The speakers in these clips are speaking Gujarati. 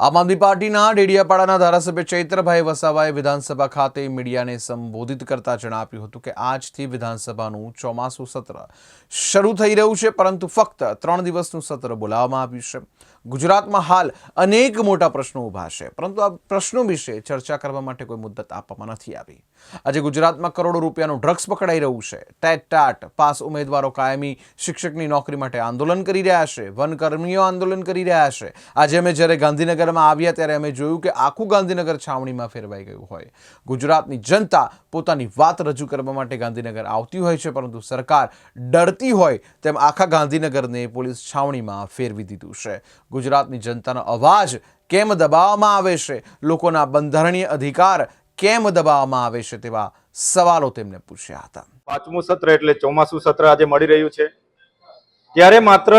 આમ આદમી પાર્ટીના ડેડિયાપાડાના ધારાસભ્ય ચૈત્રભાઈ વસાવાએ વિધાનસભા ખાતે મીડિયાને સંબોધિત કરતા જણાવ્યું હતું કે આજથી વિધાનસભાનું ચોમાસું સત્ર શરૂ થઈ રહ્યું છે, પરંતુ ફક્ત ત્રણ દિવસનું સત્ર બોલાવવામાં આવ્યું છે. ગુજરાતમાં હાલ અનેક મોટા પ્રશ્નો ઊભા છે, પરંતુ આ પ્રશ્નો વિશે ચર્ચા કરવા માટે કોઈ મુદ્દત આપવામાં નથી આવી. આજે ગુજરાતમાં કરોડો રૂપિયાનું ડ્રગ્સ પકડાઈ રહ્યું છે. ટેટ ટાટ પાસ ઉમેદવારો કાયમી શિક્ષકની નોકરી માટે આંદોલન કરી રહ્યા છે, વનકર્મીઓ આંદોલન કરી રહ્યા છે. આજે અમે જ્યારે ગાંધીનગરમાં આવ્યા ત્યારે અમે જોયું કે આખું ગાંધીનગર છાવણીમાં ફેરવાઈ ગયું હોય. ગુજરાતની જનતા પોતાની વાત રજૂ કરવા માટે ગાંધીનગર આવતી હોય છે, પરંતુ સરકાર ડરતી હોય તેમ આખા ગાંધીનગરને પોલીસ છાવણીમાં ફેરવી દીધું છે. ગુજરાતની જનતાનો અવાજ કેમ દબાવવામાં આવે છે? લોકોના બંધારણીય અધિકાર કેમ દબાવવામાં આવે છે તેવા સવાલો તેમને પૂછ્યા હતા. પાંચમું સત્ર એટલે ચોમાસું સત્ર આજે મળી રહ્યું છે. ત્યારે માત્ર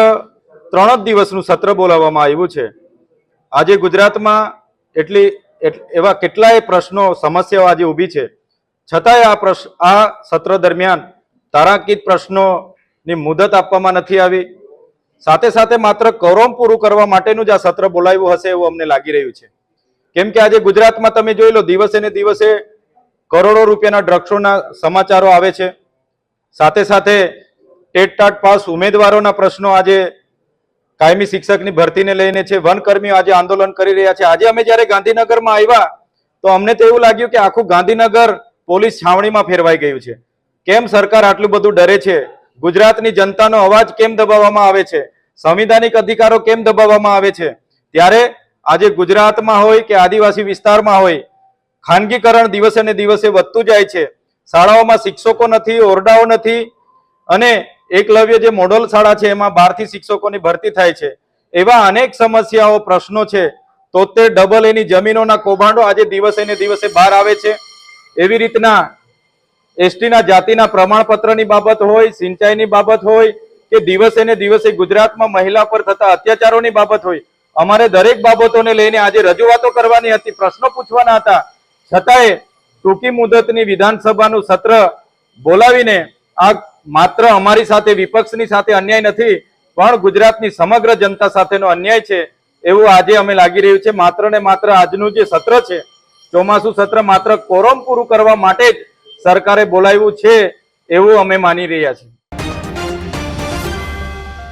ત્રણ જ દિવસનું સત્ર બોલાવવામાં આવ્યું છે. આજે ગુજરાતમાં એટલી એવા કેટલાય પ્રશ્નો, સમસ્યાઓ આજે ઊભી છે. છતાંય આ પ્રશ્ન આ સત્ર દરમિયાન તારાંકિત પ્રશ્નોની મુદત આપવામાં નથી આવી. સાથે સાથે માત્ર કોરોમ પૂરું કરવા માટેનું જ આ સત્ર બોલાવ્યું હશે એવું અમને લાગી રહ્યું છે. કેમ કે આજે ગુજરાતમાં તમે જોઈ લો, દિવસે ને દિવસે કરોડો રૂપિયાના ડ્રગ્સોના સમાચારો આવે છે. સાથે સાથે ટેટ ટાટ પાસ ઉમેદવારોના પ્રશ્નો આજે કાયમી શિક્ષકની ભરતીને લઈને છે, વનકર્મીઓ આજે આંદોલન કરી રહ્યા છે. આજે અમે જ્યારે ગાંધીનગરમાં આવ્યા, તો અમને તો એવું લાગ્યું કે આખું ગાંધીનગર પોલીસ છાવણીમાં ફેરવાઈ ગયું છે. કેમ સરકાર આટલું બધું ડરે છે? ગુજરાતની જનતાનો અવાજ કેમ દબાવવામાં આવે છે? સંવિધાનિક અધિકારો કેમ દબાવવામાં આવે છે? ત્યારે આજે ગુજરાતમાં હોય કે આદિવાસી વિસ્તારમાં હોય, ખાનગીકરણ દિવસે ને દિવસે વધતું જાય છે. શાળાઓમાં શિક્ષકો નથી, ઓરડાઓ નથી, અને એકલવ્ય જે મોડલ શાળા છે, એમાં બહારથી શિક્ષકોની ભરતી થાય છે. એવા અનેક સમસ્યાઓ, પ્રશ્નો છે. તોતેર ડબલ એની જમીનોના કૌભાંડો આજે દિવસે ને દિવસે બહાર આવે છે. એવી રીતના એસટીના જાતિના પ્રમાણપત્રની બાબત હોય, સિંચાઈની બાબત હોય, કે દિવસે ને દિવસે ગુજરાતમાં મહિલા પર થતા અત્યાચારોની બાબત હોય, અમારે દરેક બાબતોને લઈને આજે રજૂઆતો કરવાની હતી, પ્રશ્નો પૂછવાના હતા. છતાંય ટૂંકી મુદતની વિધાનસભાનું સત્ર બોલાવીને આ માત્ર અમારી સાથે, વિપક્ષની સાથે અન્યાય નથી, પણ ગુજરાતની સમગ્ર જનતા સાથેનો અન્યાય છે એવું આજે અમે લાગી રહ્યું છે. માત્ર ને માત્ર આજનું જે સત્ર છે, ચોમાસું સત્ર માત્ર કોરમ પૂરું કરવા માટે જ સરકારે બોલાવ્યું છે એવું અમે માની રહ્યા છીએ.